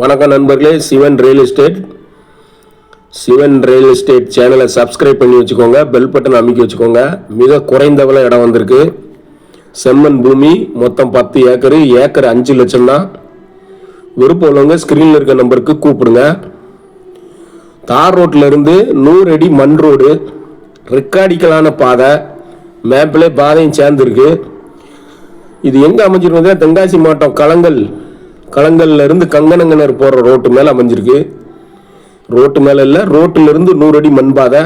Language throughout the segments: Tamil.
வணக்கம் நண்பர்களே Sivan real estate Sivan real estate சேனலை சப்ஸ்கிரைப் பண்ணி வச்சுக்கோங்க பெல் பட்டன் அமைக்கி வச்சுக்கோங்க. மிக குறைந்த விலை இடம் வந்திருக்கு. செம்மண் பூமி மொத்தம் பத்து ஏக்கரு ஏக்கர் அஞ்சு லட்சம் தான். விருப்பம் உள்ளவங்க ஸ்க்ரீனில் இருக்க நம்பருக்கு கூப்பிடுங்க. தார் ரோட்ல இருந்து நூறு அடி மண் ரோடு ரெக்கார்டிக்கலான பாதை மேப்பிலே பாதையும் சேர்ந்துருக்கு. இது எங்கே அமைஞ்சிருக்கு தென்காசி மாவட்டம் களங்கல் களங்கல்ல இருந்து கங்கனங்கனர் போகிற ரோட்டு மேலே அமைஞ்சிருக்கு. ரோட்டு மேலே இல்லை ரோட்டுல இருந்து நூறு அடி மண்பாதை.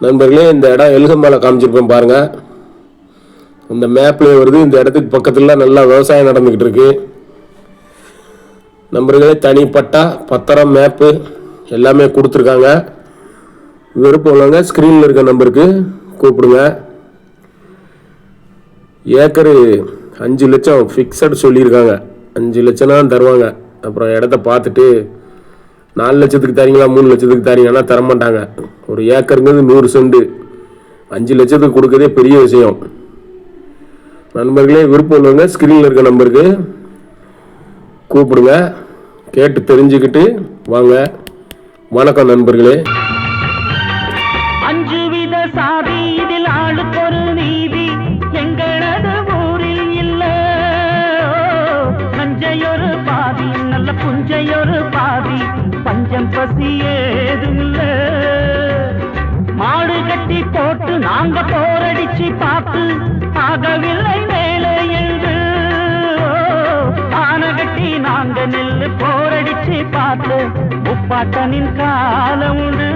நண்பர்களே இந்த இடம் எலுகம்பால காமிச்சிருப்பேன் பாருங்க. அந்த மேப்லேயே வருது இந்த இடத்துக்கு பக்கத்துல நல்லா விவசாயம் நடந்துக்கிட்டு இருக்கு. நண்பர்களே தனிப்பட்டா பத்திரம் மேப்பு எல்லாமே கொடுத்துருக்காங்க. விருப்பம் உள்ளவங்க ஸ்க்ரீனில் இருக்க நம்பருக்கு கூப்பிடுங்க. ஏக்கரு அஞ்சு லட்சம் ஃபிக்ஸட் சொல்லியிருக்காங்க. அஞ்சு லட்சம் தான் தருவாங்க. அப்புறம் இடத்த பார்த்துட்டு நாலு லட்சத்துக்கு தரீங்களா மூணு லட்சத்துக்கு தரீங்கன்னா தரமாட்டாங்க. ஒரு ஏக்கருங்கிறது நூறு செண்டு. அஞ்சு லட்சத்துக்கு கொடுக்கறதே பெரிய விஷயம். நண்பர்களே விருப்பம் உள்ளவங்க ஸ்க்ரீனில் இருக்க நம்பருக்கு கூப்பிடுங்க. கேட்டு தெரிஞ்சுக்கிட்டு வாங்க. வணக்கம் நண்பர்களே. அஞ்சு வித சாதி புஞ்சையொரு பாதி பஞ்சம் பசி ஏதும் மாடு கட்டி போட்டு நாங்க போரடிச்சு பார்த்து ஆகவில்லை மேலே என்று. ஆன கட்டி நாங்க நெல்லு போரடிச்சு பார்த்து முப்பாட்டனின் காலம் உண்டு.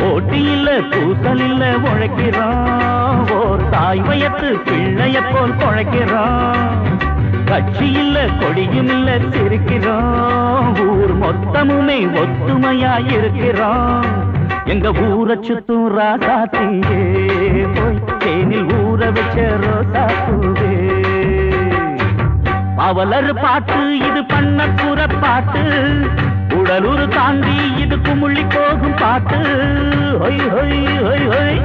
போட்டி இல்ல பூசல் இல்ல உழைக்கிறோம். ஓர் தாய் வயத்து பிள்ளைய போல் குழைக்கிறோம் கட்சி இல்ல கொடியும் இல்ல சிரிக்கிறோம் ஊர் மொத்தமுமே ஒத்துமையா இருக்கிறோம் எங்க ஊரை சுத்தும் ராசாத்தியே போய் தேனில் ஊற வச்ச ரோசா தூவே அவலர் பாட்டு இது பண்ண பாட்டு உடலூர் தாண்டி இது குமுள்ளி போகும் பாட்டு. ஹொய் ஹொய் ஹொய் ஹொய்.